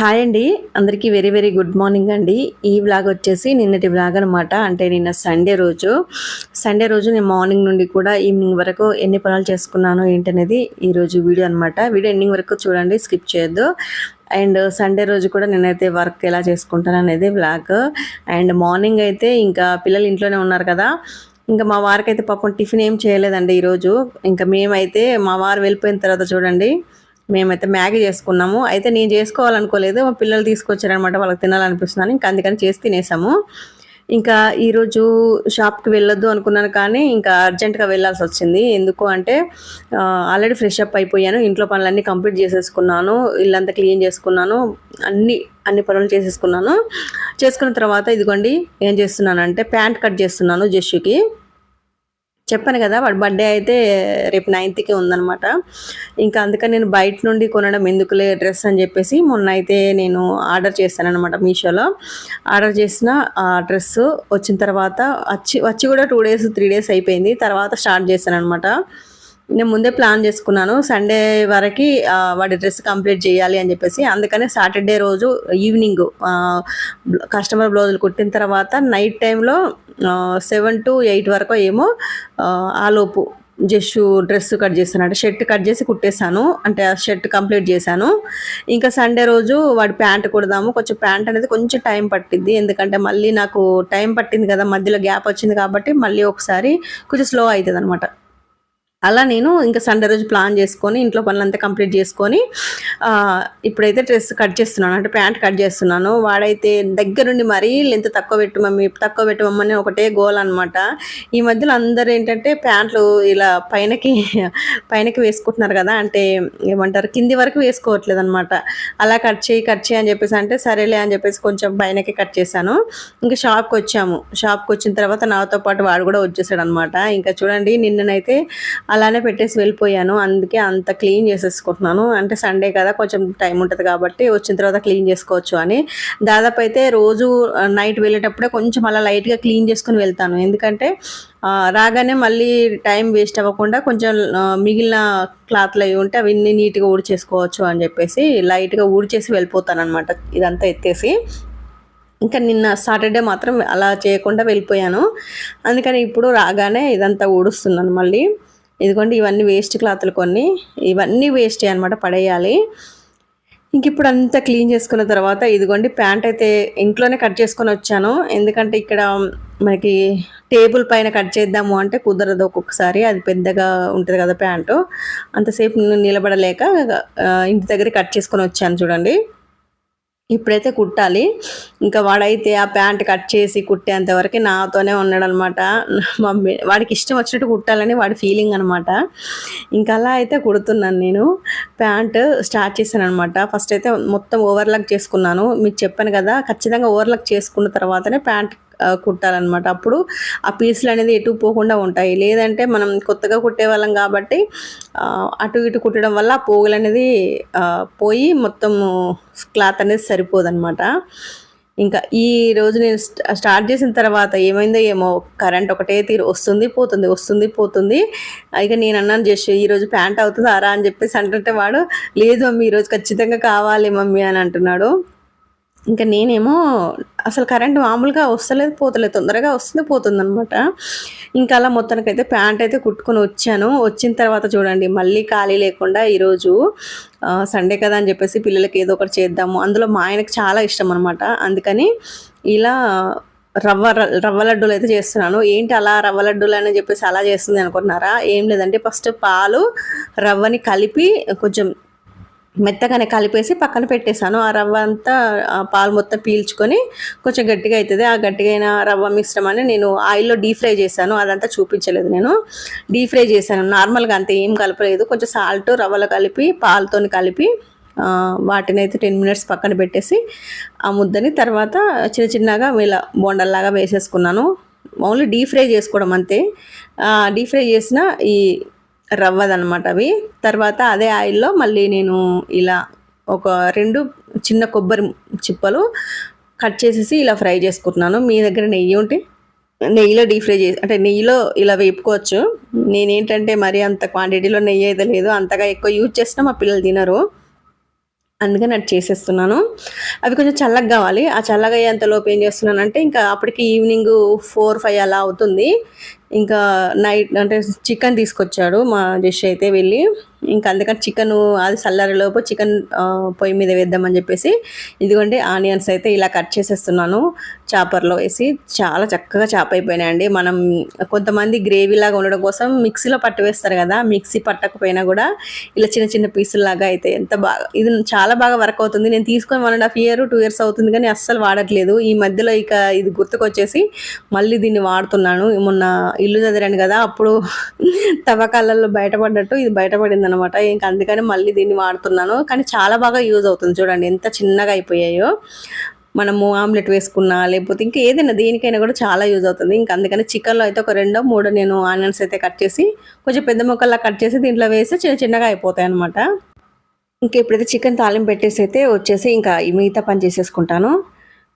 Hi అండి. అందరికీ very very good morning అండి. ఈ వ్లాగ్ వచ్చేసి నిన్నటి వ్లాగ్ అనమాట అంటే నిన్న సండే రోజు. సండే రోజు నేను మార్నింగ్ నుండి కూడా ఈవినింగ్ వరకు ఎన్ని పనులు చేసుకున్నాను ఏంటనేది ఈరోజు వీడియో అనమాట వీడియో ఎండింగ్ వరకు చూడండి స్కిప్ చేయొద్దు. అండ్ సండే రోజు కూడా నేనైతే వర్క్ ఎలా చేసుకుంటాను అనేది వ్లాగ్. అండ్ మార్నింగ్ అయితే ఇంకా పిల్లలు ఇంట్లోనే ఉన్నారు కదా. ఇంకా మా వారికి అయితే పాపం టిఫిన్ ఏం చేయలేదండి ఈరోజు ఇంకా మేమైతే మా వారు వెళ్ళిపోయిన తర్వాత చూడండి. మేమైతే మ్యాగీ చేసుకున్నాము. అయితే నేను చేసుకోవాలనుకోలేదు. మా పిల్లలు తీసుకొచ్చారనమాట వాళ్ళకి తినాలనిపిస్తున్నాను ఇంకా అందుకని చేసి తినేసాము. ఇంకా ఈరోజు షాప్కి వెళ్ళొద్దు అనుకున్నాను కానీ ఇంకా అర్జెంటుగా వెళ్ళాల్సి వచ్చింది. ఎందుకు అంటే ఆల్రెడీ ఫ్రెష్ అప్ అయిపోయాను. ఇంట్లో పనులన్నీ కంప్లీట్ చేసేసుకున్నాను. ఇల్లంతా క్లీన్ చేసుకున్నాను. అన్ని అన్ని పనులు చేసేసుకున్నాను. చేసుకున్న తర్వాత ఇదిగోండి ఏం చేస్తున్నానంటే ప్యాంట్ కట్ చేస్తున్నాను జస్సుకి చెప్పాను కదా వాడి బర్త్డే అయితే రేపు నైన్త్కి ఉందనమాట ఇంకా అందుకని నేను బయట నుండి కొనడం ఎందుకులే డ్రెస్ అని చెప్పేసి మొన్న అయితే నేను ఆర్డర్ చేశానమాట మీషోలో. ఆర్డర్ చేసిన ఆ డ్రెస్ వచ్చిన తర్వాత వచ్చి వచ్చి కూడా టూ డేస్ త్రీ డేస్ అయిపోయింది. తర్వాత స్టార్ట్ చేశాను అనమాట నేను ముందే ప్లాన్ చేసుకున్నాను. సండే వరకు వాడి డ్రెస్ కంప్లీట్ చేయాలి అని చెప్పేసి. అందుకనే సాటర్డే రోజు ఈవినింగ్ కస్టమర్ బ్లౌజులు కుట్టిన తర్వాత నైట్ టైంలో సెవెన్ టు ఎయిట్ వరకు ఏమో ఆలోపు జస్ట్ డ్రెస్ కట్ చేస్తాను అంటే షర్ట్ కట్ చేసి కుట్టేశాను. అంటే ఆ షర్ట్ కంప్లీట్ చేశాను. ఇంకా సండే రోజు వాడి ప్యాంట్ కుడదాము. కొంచెం ప్యాంట్ అనేది కొంచెం టైం పట్టింది ఎందుకంటే మళ్ళీ నాకు టైం పట్టింది కదా మధ్యలో గ్యాప్ వచ్చింది కాబట్టి మళ్ళీ ఒకసారి కొంచెం స్లో అవుతుంది అనమాట అలా నేను ఇంకా సండే రోజు ప్లాన్ చేసుకొని ఇంట్లో పనులంతా కంప్లీట్ చేసుకొని ఇప్పుడైతే డ్రెస్ కట్ చేస్తున్నాను. అంటే ప్యాంట్ కట్ చేస్తున్నాను. వాడైతే దగ్గరుండి మరీ లెంత్ తక్కువ పెట్టు మమ్మీ తక్కువ పెట్టు మమ్మని ఒకటే గోల్ అనమాట ఈ మధ్యలో అందరూ ఏంటంటే ప్యాంట్లు ఇలా పైనకి పైనకి వేసుకుంటున్నారు కదా అంటే ఏమంటారు కింది వరకు వేసుకోవట్లేదు అనమాట అలా కట్ చేయి కట్ చేయి అని చెప్పేసి అంటే సరేలే అని చెప్పేసి కొంచెం పైనకి కట్ చేశాను. ఇంకా షాప్కి వచ్చాము. షాప్కి వచ్చిన తర్వాత నాతో పాటు వాడు కూడా వచ్చేసాడు అనమాట ఇంకా చూడండి నిన్ననైతే అలానే పెట్టేసి వెళ్ళిపోయాను. అందుకే అంత క్లీన్ చేసేసుకుంటున్నాను. అంటే సండే కదా కొంచెం టైం ఉంటుంది కాబట్టి వచ్చిన తర్వాత క్లీన్ చేసుకోవచ్చు అని. దాదాపు అయితే రోజు నైట్ వెళ్ళేటప్పుడే కొంచెం అలా లైట్గా క్లీన్ చేసుకుని వెళ్తాను. ఎందుకంటే రాగానే మళ్ళీ టైం వేస్ట్ అవ్వకుండా కొంచెం మిగిలిన క్లాత్లు అవి ఉంటే అవన్నీ నీట్గా ఊడిచేసుకోవచ్చు అని చెప్పేసి లైట్గా ఊడిచేసి వెళ్ళిపోతాను అనమాట ఇదంతా ఎత్తేసి. ఇంకా నిన్న సాటర్డే మాత్రం అలా చేయకుండా వెళ్ళిపోయాను. అందుకని ఇప్పుడు రాగానే ఇదంతా ఊడుస్తున్నాను మళ్ళీ. ఇదిగోండి ఇవన్నీ వేస్ట్ క్లాత్లు కొన్ని. ఇవన్నీ వేస్ట్ అనమాట పడేయాలి. ఇంక ఇప్పుడు అంతా క్లీన్ చేసుకున్న తర్వాత ఇదిగోండి ప్యాంట్ అయితే ఇంట్లోనే కట్ చేసుకొని వచ్చాను. ఎందుకంటే ఇక్కడ మనకి టేబుల్ పైన కట్ చేద్దాము అంటే కుదరదు ఒక్కొక్కసారి. అది పెద్దగా ఉంటుంది కదా ప్యాంటు. అంతసేపు నిలబడలేక ఇంటి దగ్గర కట్ చేసుకొని వచ్చాను చూడండి. ఇప్పుడైతే కుట్టాలి. ఇంకా వాడైతే ఆ ప్యాంట్ కట్ చేసి కుట్టేంత వరకు నాతోనే ఉన్నాడనమాట. మమ్మీ వాడికి ఇష్టం వచ్చినట్టు కుట్టాలని వాడి ఫీలింగ్ అనమాట. ఇంకా అలా అయితే కుడుతున్నాను నేను. ప్యాంట్ స్టార్ట్ చేశాను అనమాట ఫస్ట్ అయితే మొత్తం ఓవర్లాక్ చేసుకున్నాను. మీకు చెప్పాను కదా ఖచ్చితంగా ఓవర్లాక్ చేసుకున్న తర్వాతనే ప్యాంట్ కుట్టాలన్నమాట. అప్పుడు ఆ పీసులు అనేది ఎటు పోకుండా ఉంటాయి. లేదంటే మనం కొత్తగా కుట్టే వాళ్ళం కాబట్టి అటు ఇటు కుట్టడం వల్ల ఆ పోగులు అనేది పోయి మొత్తం క్లాత్ అనేది సరిపోదన్నమాట. ఇంకా ఈ రోజు నేను స్టార్ట్ చేసిన తర్వాత ఏమైందో ఏమో కరెంట్ ఒకటే తీరు వస్తుంది పోతుంది వస్తుంది పోతుంది. ఇక నేను అన్నాను జస్ట్ ఈరోజు ప్యాంట్ అవుతుంది? అరా అని చెప్పేసి అంటే వాడు లేదు మమ్మీ ఈరోజు ఖచ్చితంగా కావాలి మమ్మీ అని అంటున్నాడు. ఇంకా నేనేమో అసలు కరెంట్ మామూలుగా వస్తలేదు పోతలేదు తొందరగా వస్తుంది పోతుంది అనమాట ఇంకా అలా మొత్తానికైతే ప్యాంట్ అయితే కుట్టుకొని వచ్చాను. వచ్చిన తర్వాత చూడండి మళ్ళీ ఖాళీ లేకుండా ఈరోజు సండే కదా అని చెప్పేసి పిల్లలకి ఏదో ఒకటి చేద్దాము. అందులో మా ఆయనకు చాలా ఇష్టం అనమాట అందుకని ఇలా రవ్వ రవ్వ లడ్డూలు అయితే చేస్తున్నాను. ఏంటి అలా రవ్వ లడ్డూలు అని చెప్పేసి అలా చేస్తుంది అనుకుంటున్నారా? ఏం లేదంటే ఫస్ట్ పాలు రవ్వని కలిపి కొంచెం మెత్తగానే కలిపేసి పక్కన పెట్టేశాను. ఆ రవ్వ అంతా పాలు మొత్తం పీల్చుకొని కొంచెం గట్టిగా అవుతుంది ఆ గట్టిగా అయిన రవ్వ మిశ్రమాన్ని నేను ఆయిల్లో డీప్ ఫ్రై చేశాను. అదంతా చూపించలేదు నేను. డీప్ ఫ్రై చేశాను. నార్మల్గా అంతే ఏం కలపలేదు. కొంచెం సాల్ట్ రవ్వలు కలిపి పాలతో కలిపి వాటిని అయితే టెన్ మినిట్స్ పక్కన పెట్టేసి ఆ ముద్దని తర్వాత చిన్న చిన్నగా ఇలా బొండల్లాగా వేసేసుకున్నాను. ఓన్లీ డీప్ ఫ్రై చేసుకోవడం అంతే. డీప్ ఫ్రై చేసిన ఈ రవ్వదనమాట అవి. తర్వాత అదే ఆయిల్లో మళ్ళీ నేను ఇలా ఒక రెండు చిన్న కొబ్బరి చిప్పలు కట్ చేసేసి ఇలా ఫ్రై చేసుకుంటున్నాను. మీ దగ్గర నెయ్యి ఉంటే నెయ్యిలో డీప్ ఫ్రై చేసి అంటే నెయ్యిలో ఇలా వేపుకోవచ్చు. నేనేంటంటే మరి అంత క్వాంటిటీలో నెయ్యి అయితే లేదు. అంతగా ఎక్కువ యూజ్ చేసినా మా పిల్లలు తినరు. అందుకని అది చేసేస్తున్నాను. అవి కొంచెం చల్లగా కావాలి. ఆ చల్లగా అయ్యేంతలోపు ఏం చేస్తున్నానంటే ఇంకా అప్పటికి ఈవినింగ్ ఫోర్ ఫైవ్ అలా అవుతుంది. ఇంకా నైట్ అంటే చికెన్ తీసుకొచ్చాడు మా జెష్ అయితే వెళ్ళి. ఇంకా అందుకని చికెన్ అది చల్లారేలోపు చికెన్ పొయ్యి మీద వేద్దామని చెప్పేసి ఇదిగోండి ఆనియన్స్ అయితే ఇలా కట్ చేసేస్తున్నాను చాపర్లో వేసి. చాలా చక్కగా చాప అయిపోయినాయండి. మనం కొంతమంది గ్రేవీ లాగా ఉండడం కోసం మిక్సీలో పట్టు వేస్తారు కదా మిక్సీ పట్టకపోయినా కూడా ఇలా చిన్న చిన్న పీసులు లాగా అయితే ఎంత బాగా ఇది చాలా బాగా వర్క్ అవుతుంది. నేను తీసుకొని one and half year two years అవుతుంది కానీ అస్సలు వాడట్లేదు. ఈ మధ్యలో ఇక ఇది గుర్తుకొచ్చేసి మళ్ళీ దీన్ని వాడుతున్నాను. మొన్న ఇల్లు చదిరాను కదా అప్పుడు తవ్వకాలలో బయటపడ్డట్టు ఇది బయటపడింది అనమాట ఇంకా అందుకని మళ్ళీ దీన్ని వాడుతున్నాను. కానీ చాలా బాగా యూజ్ అవుతుంది చూడండి. ఎంత చిన్నగా అయిపోయాయో. మనము ఆమ్లెట్ వేసుకున్నా లేకపోతే ఇంకా ఏదైనా దేనికైనా కూడా చాలా యూజ్ అవుతుంది. ఇంకా అందుకని చికెన్లో అయితే ఒక రెండో మూడో నేను ఆనియన్స్ అయితే కట్ చేసి కొంచెం పెద్ద ముక్కల్లా కట్ చేసి దీంట్లో వేసి చిన్న చిన్నగా అయిపోతాయి అనమాట ఇంకా ఇప్పుడైతే చికెన్ తాలింపు పెట్టేసి అయితే వచ్చేసి ఇంకా మిగతా పని చేసేసుకుంటాను.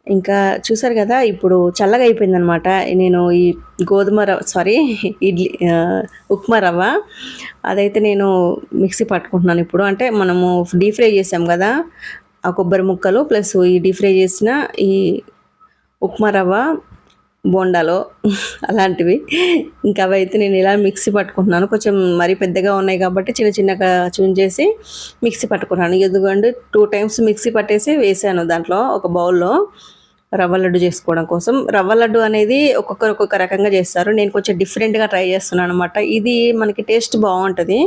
ఇంకా చూసారు కదా ఇప్పుడు చల్లగా అయిపోయింది అనమాట నేను ఈ గోధుమ రవ్వ సారీ ఇడ్లీ ఉప్మా రవ్వ అదైతే నేను మిక్సీ పట్టుకుంటున్నాను ఇప్పుడు. అంటే మనము డీప్ ఫ్రై చేసాం కదా ఆ కొబ్బరి ముక్కలు ప్లస్ ఈ డీప్ ఫ్రై చేసిన ఈ ఉప్మా రవ్వ బోండాలో అలాంటివి. ఇంకా అవి అయితే నేను ఇలా మిక్సీ పట్టుకుంటున్నాను. కొంచెం మరీ పెద్దగా ఉన్నాయి కాబట్టి చిన్న చిన్నగా చూన్ చేసి మిక్సీ పట్టుకున్నాను. ఎందుకంటే టూ టైమ్స్ మిక్సీ పట్టేసి వేసాను దాంట్లో ఒక బౌల్లో. రవ్వ లడ్డు చేసుకోవడం కోసం. రవ్వ లడ్డు అనేది ఒక్కొక్కరు ఒక్కొక్క రకంగా చేస్తారు. నేను కొంచెం డిఫరెంట్గా ట్రై చేస్తున్నాను అనమాట ఇది మనకి టేస్ట్ బాగుంటుంది.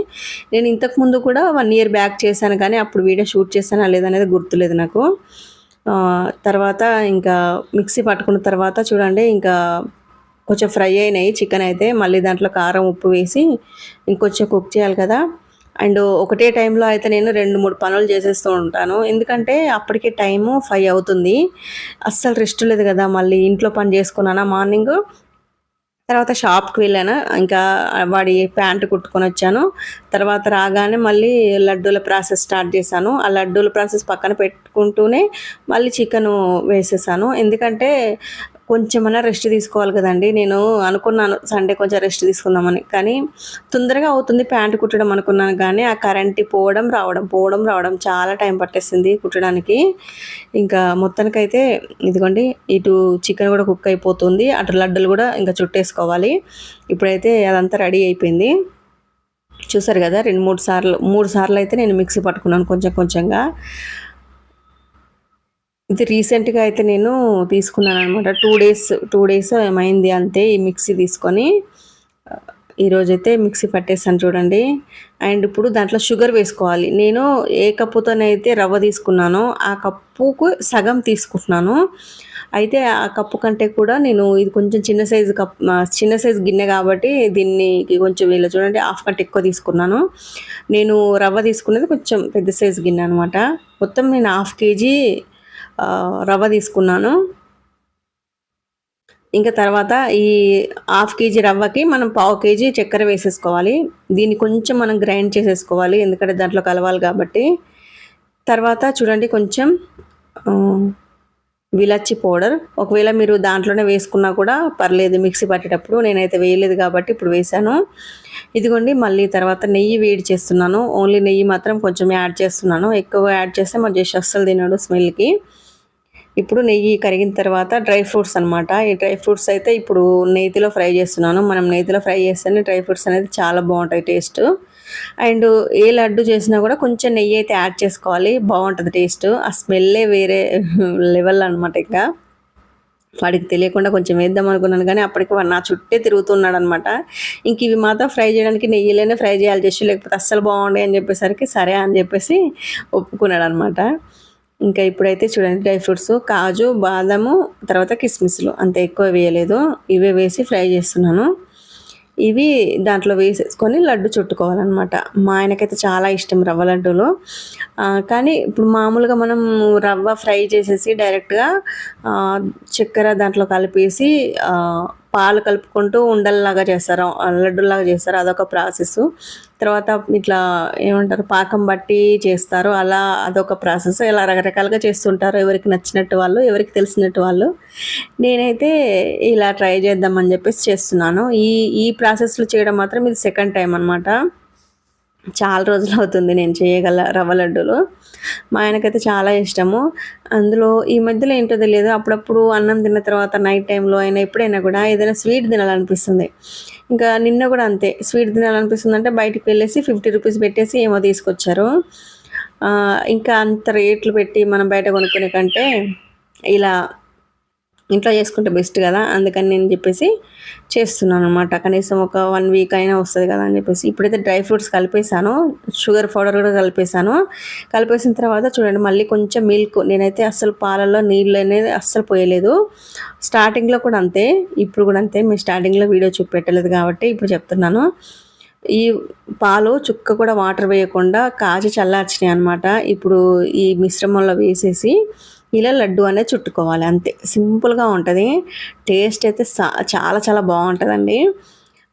నేను ఇంతకు ముందు కూడా వన్ ఇయర్ బ్యాక్ చేశాను కానీ అప్పుడు వీడియో షూట్ చేశానా లేదనేది గుర్తులేదు నాకు. తర్వాత ఇంకా మిక్సీ పట్టుకున్న తర్వాత చూడండి ఇంకా కొంచెం ఫ్రై అయినాయి. చికెన్ అయితే మళ్ళీ దాంట్లో కారం ఉప్పు వేసి ఇంకొంచెం కుక్ చేయాలి కదా. అండ్ ఒకటే టైంలో అయితే నేను రెండు మూడు పనులు చేసేస్తూ ఉంటాను. ఎందుకంటే అప్పటికే టైము ఫైవ్ అవుతుంది. అస్సలు రెస్ట్ లేదు కదా మళ్ళీ ఇంట్లో పని చేసుకున్నానా మార్నింగ్. తర్వాత షాప్కి వెళ్ళాను. ఇంకా వాడి ప్యాంట్ కుట్టుకొని వచ్చాను. తర్వాత రాగానే మళ్ళీ లడ్డూల ప్రాసెస్ స్టార్ట్ చేశాను. ఆ లడ్డూల ప్రాసెస్ పక్కన పెట్టుకుంటూనే మళ్ళీ చికెన్ వేసేసాను. ఎందుకంటే కొంచెమన్నా రెస్ట్ తీసుకోవాలి కదండి. నేను అనుకున్నాను సండే కొంచెం రెస్ట్ తీసుకుందామని. కానీ తొందరగా అవుతుంది ప్యాంట్ కుట్టడం అనుకున్నాను కానీ ఆ కరెంట్ పోవడం రావడం పోవడం రావడం చాలా టైం పట్టేసింది కుట్టడానికి. ఇంకా మొత్తానికైతే ఇదిగోండి ఇటు చికెన్ కూడా కుక్ అయిపోతుంది. అటు లడ్డూలు కూడా ఇంకా చుట్టేసుకోవాలి. ఇప్పుడైతే అదంతా రెడీ అయిపోయింది. చూసారు కదా రెండు మూడు సార్లు మూడు సార్లు అయితే నేను మిక్సీ పట్టుకున్నాను కొంచెం కొంచెంగా. ఇది రీసెంట్గా అయితే నేను తీసుకున్నాను అనమాట టూ డేస్ టూ డేస్ ఏమైంది అంతే ఈ మిక్సీ తీసుకొని ఈరోజైతే మిక్సీ పట్టేసాను చూడండి. అండ్ ఇప్పుడు దాంట్లో షుగర్ వేసుకోవాలి. నేను ఏ కప్పుతోనైతే రవ్వ తీసుకున్నానో ఆ కప్పుకు సగం తీసుకుంటున్నాను. అయితే ఆ కప్పు కంటే కూడా నేను ఇది కొంచెం చిన్న సైజు కప్ చిన్న సైజు గిన్నె కాబట్టి దీన్ని కొంచెం ఇలా చూడండి హాఫ్ కంటే ఎక్కువ తీసుకున్నాను. నేను రవ్వ తీసుకున్నది కొంచెం పెద్ద సైజు గిన్నె అనమాట మొత్తం నేను హాఫ్ కేజీ రవ్వ తీసుకున్నాను. ఇంకా తర్వాత ఈ హాఫ్ కేజీ రవ్వకి మనం పావు కేజీ చక్కెర వేసేసుకోవాలి. దీన్ని కొంచెం మనం గ్రైండ్ చేసేసుకోవాలి ఎందుకంటే దాంట్లో కలవాలి కాబట్టి. తర్వాత చూడండి కొంచెం విలచ్చి పౌడర్. ఒకవేళ మీరు దాంట్లోనే వేసుకున్నా కూడా పర్లేదు మిక్సీ పట్టేటప్పుడు. నేనైతే వేయలేదు కాబట్టి ఇప్పుడు వేసాను ఇదిగోండి మళ్ళీ తర్వాత నెయ్యి వేడి చేస్తున్నాను. ఓన్లీ నెయ్యి మాత్రం కొంచెం యాడ్ చేస్తున్నాను. ఎక్కువ యాడ్ చేస్తే మన జస్ట్ అస్సలు తినడు స్మెల్కి. ఇప్పుడు నెయ్యి కరిగిన తర్వాత డ్రై ఫ్రూట్స్ అనమాట ఈ డ్రై ఫ్రూట్స్ అయితే ఇప్పుడు నెయ్యిలో ఫ్రై చేస్తున్నాను. మనం నెయ్యిలో ఫ్రై చేస్తేనే డ్రై ఫ్రూట్స్ అనేది చాలా బాగుంటాయి టేస్ట్. అండ్ ఏ లడ్డు చేసినా కూడా కొంచెం నెయ్యి అయితే యాడ్ చేసుకోవాలి. బాగుంటుంది టేస్ట్. ఆ స్మెల్లే వేరే లెవెల్ అనమాట ఇంకా. వాడికి తెలియకుండా కొంచెం వేద్దాం అనుకున్నాను కానీ అప్పటికి వాడు నా చుట్టే తిరుగుతున్నాడు అనమాట ఇంక ఇవి మాత్రం ఫ్రై చేయడానికి నెయ్యిలోనే ఫ్రై చేయాలి. చేసి లేకపోతే అస్సలు బాగుండే అని చెప్పేసరికి సరే అని చెప్పేసి ఒప్పుకున్నాడు అనమాట ఇంకా ఇప్పుడైతే చూడండి డ్రై ఫ్రూట్స్ కాజు బాదము తర్వాత కిస్మిస్లు. అంత ఎక్కువ వేయలేదు. ఇవే వేసి ఫ్రై చేస్తున్నాను. ఇవి దాంట్లో వేసేసుకొని లడ్డు చుట్టుకోవాలన్నమాట. మా ఆయనకైతే చాలా ఇష్టం రవ్వ లడ్డూలు. కానీ ఇప్పుడు మామూలుగా మనం రవ్వ ఫ్రై చేసేసి డైరెక్ట్గా చక్కెర దాంట్లో కలిపేసి పాలు కలుపుకుంటూ ఉండల్లాగా చేస్తారు. లడ్డులాగా చేస్తారు. అదొక ప్రాసెస్. తర్వాత ఇట్లా ఏమంటారు? పాకం బట్టి చేస్తారు. అలా అదొక ప్రాసెస్. ఇలా రకరకాలుగా చేస్తుంటారు. ఎవరికి నచ్చినట్టు వాళ్ళు ఎవరికి తెలిసినట్టు వాళ్ళు. నేనైతే ఇలా ట్రై చేద్దామని చెప్పేసి చేస్తున్నాను. ఈ ఈ ప్రాసెస్లో చేయడం మాత్రం ఇది సెకండ్ టైం అనమాట చాలా రోజులు అవుతుంది నేను చేయగల రవ్వ లడ్డూలు. మా ఆయనకైతే చాలా ఇష్టము. అందులో ఈ మధ్యలో ఏంటో తెలియదు. అప్పుడప్పుడు అన్నం తిన్న తర్వాత నైట్ టైంలో అయినా ఎప్పుడైనా కూడా ఏదైనా స్వీట్ తినాలనిపిస్తుంది. ఇంకా నిన్న కూడా అంతే. స్వీట్ తినాలనిపిస్తుంది అంటే బయటికి వెళ్ళేసి ఫిఫ్టీ రూపీస్ పెట్టేసి ఏమో తీసుకొచ్చారు. ఇంకా అంత రేట్లు పెట్టి మనం బయట కొనుక్కునే కంటే ఇలా ఇంట్లో చేసుకుంటే బెస్ట్ కదా అందుకని నేను చెప్పేసి చేస్తున్నాను అనమాట కనీసం ఒక వన్ వీక్ అయినా వస్తుంది కదా అని చెప్పేసి. ఇప్పుడైతే డ్రై ఫ్రూట్స్ కలిపేసాను షుగర్ పౌడర్ కూడా కలిపేసాను కలిపేసిన తర్వాత చూడండి మళ్ళీ కొంచెం మిల్క్ నేనైతే అస్సలు పాలల్లో నీళ్ళు అనేది అస్సలు పోయలేదు. స్టార్టింగ్లో కూడా అంతే ఇప్పుడు కూడా అంతే. మేము స్టార్టింగ్లో వీడియో చూపెట్టలేదు కాబట్టి ఇప్పుడు చెప్తున్నాను. ఈ పాలు చుక్క కూడా వాటర్ వేయకుండా కాచి చల్లార్చినాయి అనమాట ఇప్పుడు ఈ మిశ్రమంలో వేసేసి ఇలా లడ్డు అనేది చుట్టుకోవాలి అంతే. సింపుల్గా ఉంటుంది. టేస్ట్ అయితే సా- చాలా చాలా బాగుంటుందండి.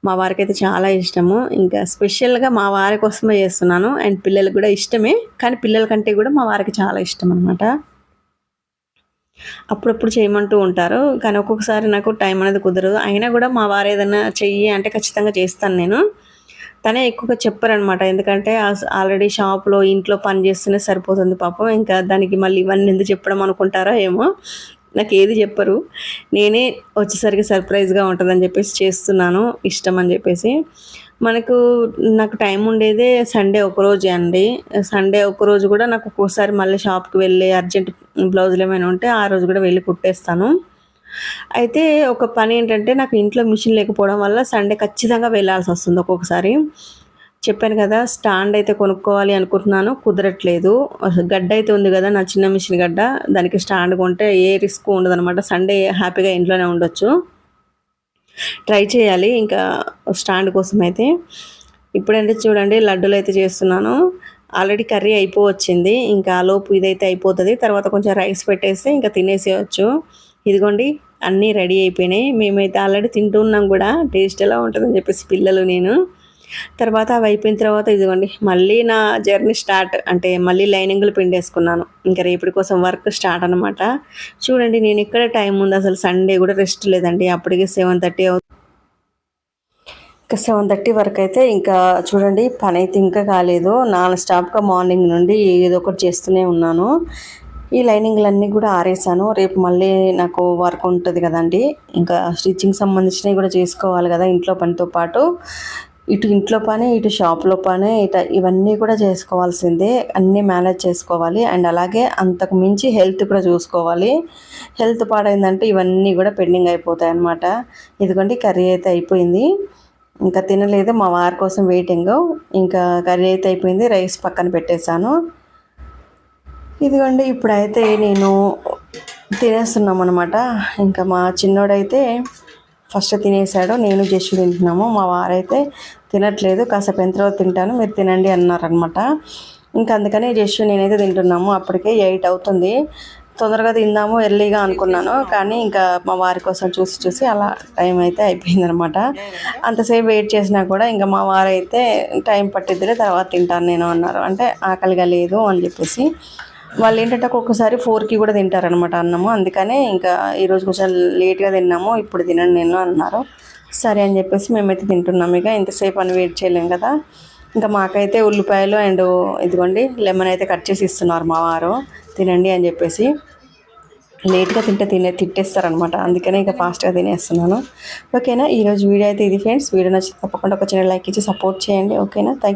మా వారికి అయితే చాలా ఇష్టము. ఇంకా స్పెషల్గా మా వారి కోసమే చేస్తున్నాను. అండ్ పిల్లలకు కూడా ఇష్టమే. కానీ పిల్లల కంటే కూడా మా వారికి చాలా ఇష్టం అనమాట అప్పుడప్పుడు చేయమంటూ ఉంటారు. కానీ ఒక్కొక్కసారి నాకు టైం అనేది కుదరదు. అయినా కూడా మా వారు ఏదైనా చెయ్యి అంటే ఖచ్చితంగా చేస్తాను నేను. తనే ఎక్కువగా చెప్పారనమాట ఎందుకంటే ఆల్రెడీ షాప్లో ఇంట్లో పని చేస్తేనే సరిపోతుంది పాపం. ఇంకా దానికి మళ్ళీ ఇవన్నీ ఎందుకు చెప్పడం అనుకుంటారా ఏమో నాకు ఏది చెప్పరు. నేనే వచ్చేసరికి సర్ప్రైజ్గా ఉంటుందని చెప్పేసి చేస్తున్నాను. ఇష్టం అని చెప్పేసి. మనకు నాకు టైం ఉండేదే సండే ఒకరోజే అండి. సండే ఒకరోజు కూడా నాకు ఒక్కోసారి మళ్ళీ షాప్కి వెళ్ళి అర్జెంట్ బ్లౌజులు ఏమైనా ఉంటే ఆ రోజు కూడా వెళ్ళి కుట్టేస్తాను. అయితే ఒక పని ఏంటంటే నాకు ఇంట్లో మిషన్ లేకపోవడం వల్ల సండే ఖచ్చితంగా వెళ్ళాల్సి వస్తుంది ఒక్కొక్కసారి. చెప్పాను కదా స్టాండ్ అయితే కొనుక్కోవాలి అనుకుంటున్నాను కుదరట్లేదు. గడ్డ అయితే ఉంది కదా నా చిన్న మిషన్ గడ్డ. దానికి స్టాండ్ కొంటే ఏ రిస్క్ ఉండదు అనమాట సండే హ్యాపీగా ఇంట్లోనే ఉండొచ్చు. ట్రై చేయాలి ఇంకా స్టాండ్ కోసం అయితే. ఇప్పుడంటే చూడండి లడ్డూలు అయితే చేస్తున్నాను. ఆల్రెడీ కర్రీ అయిపోవచ్చింది. ఇంకా ఆలోపు లోపు ఇదైతే అయిపోతుంది. తర్వాత కొంచెం రైస్ పెట్టేస్తే ఇంకా తినేసేయచ్చు. ఇదిగోండి అన్నీ రెడీ అయిపోయినాయి. మేమైతే ఆల్రెడీ తింటున్నాం కూడా. టేస్ట్ ఎలా ఉంటుందని చెప్పేసి పిల్లలు నేను. తర్వాత అవి అయిపోయిన తర్వాత ఇదిగోండి మళ్ళీ నా జర్నీ స్టార్ట్ అంటే మళ్ళీ లైనింగ్లు పిండేసుకున్నాను. ఇంకా రేపటి కోసం వర్క్ స్టార్ట్ అనమాట చూడండి నేను ఇక్కడ టైం ఉంది? అసలు సండే కూడా రెస్ట్ లేదండి. అప్పటికే సెవెన్ థర్టీ అవుతుంది. ఇంకా సెవెన్ థర్టీ వరకు అయితే ఇంకా చూడండి పని అయితే ఇంకా కాలేదు. నాన్ స్టాప్గా మార్నింగ్ నుండి ఏదో ఒకటి చేస్తూనే ఉన్నాను. ఈ లైనింగ్లన్నీ కూడా ఆరేసాను. రేపు మళ్ళీ నాకు వర్క్ ఉంటుంది కదండి. ఇంకా స్టిచ్చింగ్ సంబంధించినవి కూడా చేసుకోవాలి కదా ఇంట్లో పనితో పాటు. ఇటు ఇంట్లో పని ఇటు షాప్లో పని ఇట ఇవన్నీ కూడా చేసుకోవాల్సిందే. అన్నీ మేనేజ్ చేసుకోవాలి. అండ్ అలాగే అంతకు మించి హెల్త్ కూడా చూసుకోవాలి. హెల్త్ పాడైందంటే ఇవన్నీ కూడా పెండింగ్ అయిపోతాయి అన్నమాట ఇదిగోండి కర్రీ అయితే అయిపోయింది. ఇంకా తినలేదు మా వారి కోసం వెయిటింగ్. ఇంకా కర్రీ అయితే అయిపోయింది. రైస్ పక్కన పెట్టేశాను. ఇదిగోండి ఇప్పుడైతే నేను తినేస్తున్నాం అనమాట ఇంకా మా చిన్నోడైతే ఫస్ట్ తినేసాడు నేను జస్ట్ తింటున్నాము. మా వారైతే తినట్లేదు కాసేపు ఎంత తింటాను మీరు తినండి అన్నారనమాట ఇంకా అందుకని జస్ట్ నేనైతే తింటున్నాము అప్పటికే ఎయిట్ అవుతుంది. తొందరగా తిందాము ఎర్లీగా అనుకున్నాను కానీ ఇంకా మా వారి కోసం చూసి చూసి అలా టైం అయితే అయిపోయిందనమాట అంతసేపు వెయిట్ చేసినా కూడా ఇంకా మా వారైతే టైం పట్టిద్దిలే తర్వాత తింటాను నేను అన్నారు. అంటే ఆకలిగా లేదు అని చెప్పేసి వాళ్ళు ఏంటంటే ఒక్కొక్కసారి ఫోర్కి కూడా తింటారనమాట అన్నము. అందుకనే ఇంకా ఈరోజు కొంచెం లేట్గా తిన్నాము ఇప్పుడు తినండి నేను అన్నారు. సరే అని చెప్పేసి మేమైతే తింటున్నాం ఇక. ఇంతసేపు అని వెయిట్ చేయలేం కదా. ఇంకా మాకైతే ఉల్లిపాయలు అండ్ ఇదిగోండి లెమన్ అయితే కట్ చేసి ఇస్తున్నారు మా వారు. తినండి అని చెప్పేసి లేట్గా తింటే తినే తిట్టేస్తారనమాట అందుకనే ఇక ఫాస్ట్గా తినేస్తున్నాను. ఓకేనా? ఈరోజు వీడియో అయితే ఇది ఫ్రెండ్స్. వీడియో నచ్చి తప్పకుండా ఒక చిన్న లైక్ ఇచ్చి సపోర్ట్ చేయండి. ఓకేనా? థ్యాంక్